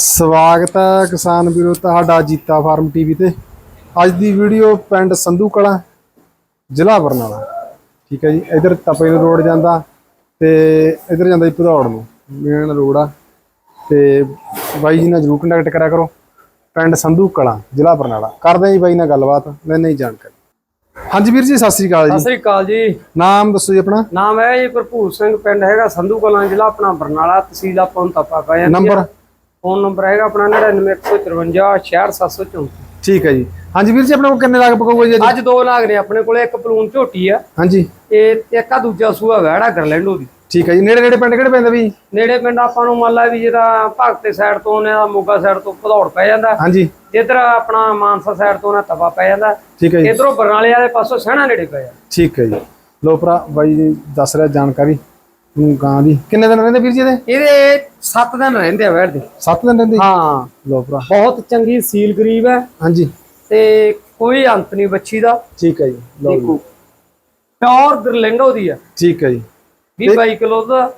ਸਵਾਗਤ ਹੈ ਕਿਸਾਨ ਵੀਰੋ ਤੁਹਾਡਾ ਜੀਤਾ ਫਾਰਮ ਟੀਵੀ ਤੇ। ਅੱਜ ਦੀ ਵੀਡੀਓ ਪਿੰਡ ਸੰਧੂ ਕਲਾਂ ਜ਼ਿਲ੍ਹਾ ਬਰਨਾਲਾ। ਠੀਕ ਹੈ ਜੀ ਇਧਰ ਤਪੇ ਨੂੰ ਰੋਡ ਜਾਂਦਾ ਤੇ ਇਧਰ ਜਾਂਦਾ ਜੀ ਭਦੌੜ ਨੂੰ ਮੇਨ ਰੋਡ ਆ। ਤੇ ਬਾਈ ਜੀ ਨਾਲ ਜਰੂਰ ਕੰਟੈਕਟ ਕਰਿਆ ਕਰੋ। ਪਿੰਡ ਸੰਧੂ ਕਲਾਂ ਜ਼ਿਲ੍ਹਾ ਬਰਨਾਲਾ। ਕਰਦੇ ਹਾਂ ਜੀ ਬਾਈ ਨਾਲ ਗੱਲਬਾਤ ਲੈਣੇ ਹੀ ਜਾਣਕਾਰੀ। ਹਾਂਜੀ ਵੀਰ ਜੀ ਸਤਿ ਸ੍ਰੀ ਅਕਾਲ ਸਤਿ ਜੀ ਸ੍ਰੀ ਅਕਾਲ ਜੀ। ਨਾਮ ਦੱਸੋ ਜੀ ਆਪਣਾ। ਨਾਮ ਹੈ ਜੀ ਭਰਪੂਰ ਸਿੰਘ ਪਿੰਡ ਹੈਗਾ ਸੰਧੂ ਕਲਾਂ ਜ਼ਿਲ੍ਹਾ ਆਪਣਾ ਬਰਨਾਲਾ ਤਹਿਸੀਲ ਆਪਾਂ ਨੂੰ ਤਪਾ ਜਾਂਦੀ ਨੰਬਰ? ਫੋਨ ਨੰਬਰ ਹੈਗਾ ਆਪਣਾ 99154 66734 ਠੀਕ ਹੈ ਜੀ। ਹਾਂਜੀ ਵੀਰ ਜੀ ਆਪਣੇ ਕੋਲ ਕਿੰਨੇ ਲੱਗ ਪਕਾਊਗਾ ਜੀ ਅੱਜ? ਦੋ ਨਾਗ ਨੇ ਆਪਣੇ ਕੋਲੇ ਇੱਕ ਪਲੂਨ ਝੋਟੀ ਆ। ਹਾਂਜੀ। ਇਹ ਇੱਕ ਆ ਦੂਜਾ ਸੂਆ ਵੈੜਾ ਗਰਲੈਂਡੋ ਦੀ ਠੀਕ ਹੈ ਜੀ। ਨੇੜੇ ਨੇੜੇ ਪਿੰਡ ਕਿਹੜੇ ਪੈਂਦੇ ਵੀ? ਨੇੜੇ ਪਿੰਡ ਆਪਾਂ ਨੂੰ ਮੰਨ ਲਾ ਵੀ ਜਿਹੜਾ ਭਗਤੇ ਸਾਈਡ ਤੋਂ ਨੇ ਮੋਗਾ ਸਾਈਡ ਤੋਂ ਭਦੌੜ ਪੈ ਜਾਂਦਾ। ਹਾਂਜੀ। ਜਿੱਧਰ ਆਪਣਾ ਮਾਨਸਾ ਸਾਈਡ ਤੋਂ ਨਾ ਤਪਾ ਪੈ ਜਾਂਦਾ। ਠੀਕ ਹੈ ਜੀ। ਇਧਰੋਂ ਬਰਨਾਲੇ ਵਾਲੇ ਪਾਸੋਂ ਸਹਿਣਾ ਨੇੜੇ ਪੈ ਜਾਂਦਾ। ਠੀਕ ਹੈ ਜੀ। ਲੋ ਭਰਾ ਬਾਈ ਜੀ ਦੱਸ ਰਿਹਾ ਜਾਣਕਾਰੀ। ਨੂੰ ਗਾਂ ਦੀ। ਕਿੰਨੇ ਦਿਨ ਰਹਿੰਦੇ ਵੀਰ ਜੀ ਇਹਦੇ? ਇਹਦੇ 7 ਦਿਨ ਰਹਿੰਦੇ ਆ ਵੈੜ ਦੇ। 7 ਦਿਨ ਰਹਿੰਦੇ? ਹਾਂ। ਲੋ ਭਰਾ। ਬਹੁਤ ਚੰਗੀ ਸੀਲ ਗਰੀਬ ਹੈ। ਹਾਂਜੀ। ਤੇ ਕੋਈ ਅੰਤ ਨਹੀਂ ਬੱਚੀ ਦਾ। ਠੀਕ ਹੈ ਜੀ। ਲੋ ਦੇਖੋ। ਪਿਓਰ ਗਰਲਿੰਡੋ ਦੀ ਆ। ਠੀਕ ਹੈ ਜੀ। 20 22 ਕਿਲੋ ਦਾ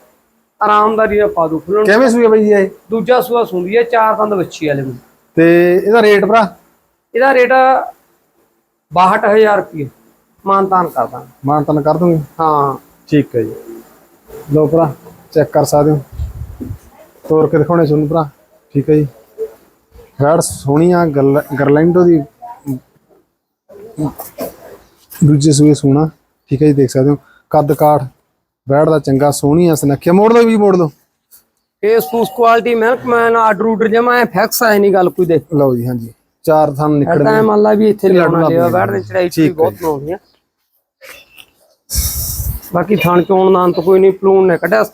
ਆਰਾਮਦਾਰੀ ਨਾਲ ਪਾ ਦੂ ਫੁੱਲਣ। ਕਿਵੇਂ ਸੂਏ ਬਾਈ ਜੀ ਇਹ? ਦੂਜਾ ਸੂਆ ਸੁੰਦੀ ਹੈ ਚਾਰ ਦੰਦ ਬੱਚੀ ਵਾਲੇ ਨੂੰ। ਤੇ ਇਹਦਾ ਰੇਟ ਭਰਾ? ਇਹਦਾ ਰੇਟ 62000 ਰੁਪਏ ਮਾਨਤਾਨ ਕਰਦਾ। ਮਾਨ ਤਨ ਕਰ ਦੂੰਗੇ? ਹਾਂ। ਠੀਕ ਹੈ ਜੀ। ਲੋ ਭਰਾ ਚੈੱਕ ਕਰ ਸਕਦੇ ਹੋ? ਤੋੜ ਕੇ ਦਿਖਾਉਣੇ ਤੁਹਾਨੂੰ ਭਰਾ। ਠੀਕ ਹੈ ਜੀ। ਸੋਹਣੀਆਂ ਗਰਲ- ਗਰਲੈਂਡੋ ਦੀ ਦੂਜੇ ਸੂਏ ਸੋਹਣਾ। ਠੀਕ ਹੈ ਜੀ ਦੇਖ ਸਕਦੇ ਹੋ। ਕੱਦ ਕਾਠ ਵੈੜ ਦਾ ਚੰਗਾ ਸੋਹਣੀਆਂ ਸੁਨੱਖੀਆਂ ਮੋੜ ਲਓ ਵੀ ਮੋੜ ਲਓ ਇਹ ਸੂਸ ਕੁਆਲਿਟੀ ਮੈਨ ਆਰਡਰ ਆਰਡਰ ਜਮਾ ਹੈ ਫੈਕਸ ਹੈ ਨਹੀਂ ਗੱਲ ਕੋਈ ਦੇ। ਲਓ ਜੀ ਹਾਂਜੀ। ਚਾਰ ਥਣ ਨਿਕਲਣ ਐਡਾ ਮੰਨ ਲਾ ਵੀ ਇੱਥੇ ਲਿਆਉਣਾ ਲਿਆ ਬੈਠ ਦੇ ਚੜਾਈ ਹੈ ਬਹੁਤ ਆ। ਬਾਕੀ ਥਣ ਚੋਣ ਦਾ ਅੰਤ ਕੋਈ ਨਹੀਂ ਪਲੂਨ ਨੇ ਕੱਢਿਆ।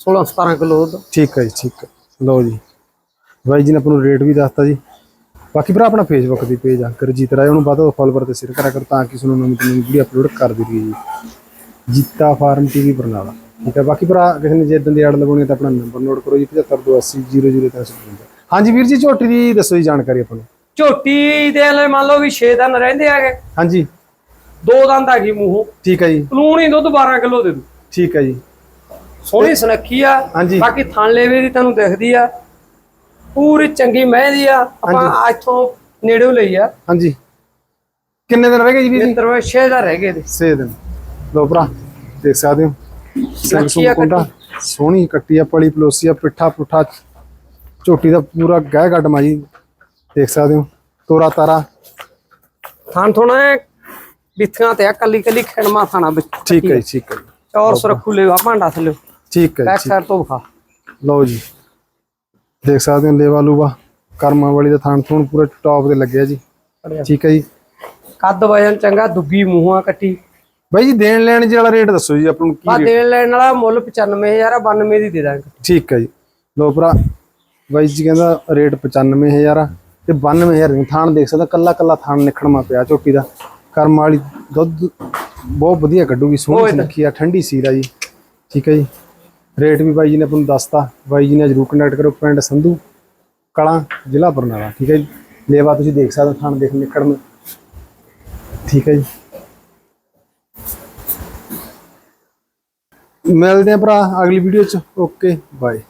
16 17 ਕਿਲੋ ਦਾ ਠੀਕ ਹੈ ਜੀ ਠੀਕ ਹੈ। ਲਓ ਜੀ। ਬਾਈ ਜੀ ਨੇ ਆਪਾਂ ਨੂੰ ਰੇਟ ਵੀ ਦੱਸਤਾ ਜੀ। ਬਾਕੀ ਭਰਾ ਆਪਣਾ ਫੇਸਬੁੱਕ ਦੀ ਪੇਜ ਆ ਕਰਜੀਤ ਰਾਏ। ਉਹਨੂੰ ਵੱਧ ਤੋਂ ਫਾਲੋਵਰ ਤੇ ਸ਼ੇਅਰ ਕਰਿਆ ਕਰ ਤਾਂ ਕਿ ਤੁਹਾਨੂੰ ਨਵੀਂ ਨਵੀਂ ਵੀਡੀਓ ਅਪਲੋਡ ਕਰ ਦਿੱਤੀ ਜੀ। Jeeta farm TV Barnala. ਠੀਕ ਹੈ। ਬਾਕੀ ਭਰਾ ਕਿਸੇ ਨੇ ਜੇ ਇਦਾਂ ਦੀ ਐਡ ਲਗਾਉਣੀ ਹੈ ਤਾਂ ਆਪਣਾ ਨੰਬਰ ਨੋਟ ਕਰੋ ਜੀ 7528000355 ਹਾਂਜੀ ਵੀਰ ਜੀ ਝੋਟੀ ਦੀ ਦੱਸੋ ਜੀ ਜਾਣਕਾਰੀ ਆਪਾਂ ਨੂੰ। ਝੋਟੀ ਦੇ ਲਈ ਮੰਨ ਲਓ ਵੀ 6 ਦਿਨ ਰਹਿੰਦੇ ਆਗੇ ਹਾਂਜੀ। ਦੋ ਦੰਦ ਹੈਗੀ ਮੂੰਹੋਂ। ਠੀਕ ਹੈ ਜੀ। ਪਲੂਣ ਹੀ ਦੁੱਧ 12 ਕਿਲੋ ਦੇ ਦੂ। ਠੀਕ ਹੈ ਜੀ। ਸੋਹਣੀ ਸੁਨੱਖੀ ਆ। ਬਾਕੀ ਥਣ ਲੇਵੇ ਦੀ ਤੁਹਾਨੂੰ ਦਿਖਦੀ ਆ। ਪੂਰੀ ਚੰਗੀ ਮਹਿ ਦੀ ਆ ਆਪਾਂ ਇੱਥੋਂ ਨੇੜੇੋਂ ਲਈ ਆ। ਹਾਂਜੀ। ਕਿੰਨੇ ਦਿਨ ਰਹਿ ਗਏ ਜੀ ਵੀਰ ਜੀ? ਮਿੱਤਰ ਵੇ 6 ਦਾ ਰਹਿ ਗਏ ਦੇ 6 ਦਿਨ। ਲੋ ਭਰਾ ਦੇਖ ਸਕਦੇ ਹੋ। ਸਿੰਘ ਕੱਟੀ ਆ ਸੁੰਗ ਕੁੰਡਾ ਸੋਹਣੀ ਕੱਟੀ ਆ ਪਲੀ ਪਲੋਸੀ ਆ ਪਿੱਠਾ ਪੁੱਠਾ ਝੋਟੀ ਦਾ ਪੂਰਾ ਗਹਿ ਗੱਡਮਾ ਜੀ। ਦੇਖ ਸਕਦੇ ਹੋ ਤੋਰਾ ਤਾਰਾ। ਥਣ ਥੋਣਾ ਬਿੱਥੀਆਂ ਤੇ ਆ ਕੱਲੀ ਕੱਲੀ ਖਣਮਾ ਥਾਣਾ ਵਿੱਚ। ਠੀਕ ਹੈ ਠੀਕ ਹੈ ਚੌਰ ਸੁਰਖੂ ਲੈਵਾ ਭਾਂਡਾ ਥੱਲੇ। ਠੀਕ ਹੈ ਬੈਕ ਸਾਈਡ ਤੋਂ ਵਿਖਾ। ਲਓ ਜੀ। ਦੇਖ ਸਕਦੇ ਹੋ ਲੇਵਾ ਲੂਵਾ ਕਰਮਾਂ ਵਾਲੀ ਦਾ ਥਾਣ ਥੂਣ ਪੂਰੇ ਟੌਪ ਤੇ ਲੱਗਿਆ ਜੀ। ਠੀਕ ਹੈ ਜੀ। ਕੱਦ ਵਜਨ ਚੰਗਾ ਦੁੱਗੀ ਮੂੰਹਾਂ ਕੱਟੀ। ਬਾਈ ਜੀ ਦੇਣ ਲੈਣ ਜੀ ਵਾਲਾ ਰੇਟ ਦੱਸੋ ਜੀ ਆਪਾਂ ਨੂੰ ਆ ਕੀ ਦੇਣ ਲੈਣ ਵਾਲਾ ਮੁੱਲ 95000 ਆ 92 ਦੀ ਦੇ ਦਾਂਗੇ। ਠੀਕ ਹੈ ਜੀ। ਲੋ ਭਰਾ ਬਾਈ ਜੀ ਕਹਿੰਦਾ ਰੇਟ 95000 ਆ ਤੇ 92000 ਨੂੰ ਥਾਣ ਦੇਖ ਸਕਦਾ ਕੱਲਾ ਕੱਲਾ ਥਾਣ ਨਿਖੜਮਾ ਪਿਆ ਝੋਟੀ ਦਾ। ਕਰਮ ਵਾਲੀ ਦੁੱਧ ਬਹੁਤ ਵਧੀਆ ਕੱਢੂਗੀ ਸੋਹਣੀ ਸੁਨੱਖੀ ਆ ਠੰਡੀ ਸੀਰ ਆ ਜੀ। ਠੀਕ ਹੈ ਜੀ। ਰੇਟ ਵੀ ਬਾਈ ਜੀ ਨੇ ਤੁਹਾਨੂੰ ਦੱਸਤਾ। ਬਾਈ ਜੀ ਨੇ ਜਰੂਰ ਕੰਟੈਕਟ ਕਰੋ ਪਿੰਡ ਸੰਧੂ ਕਲਾਂ, ਜ਼ਿਲ੍ਹਾ ਬਰਨਾਲਾ, ਠੀਕ ਹੈ ਜੀ? ਲੇਵਾ ਤੁਸੀਂ ਦੇਖ ਸਕਦੇ ਹੋ ਥਾਣ ਦੇਖ ਨੂੰ। ਠੀਕ ਹੈ ਜੀ। ਮਿਲਦੇ ਆ ਭਰਾ ਅਗਲੀ ਵੀਡੀਓ ਚ। Okay bye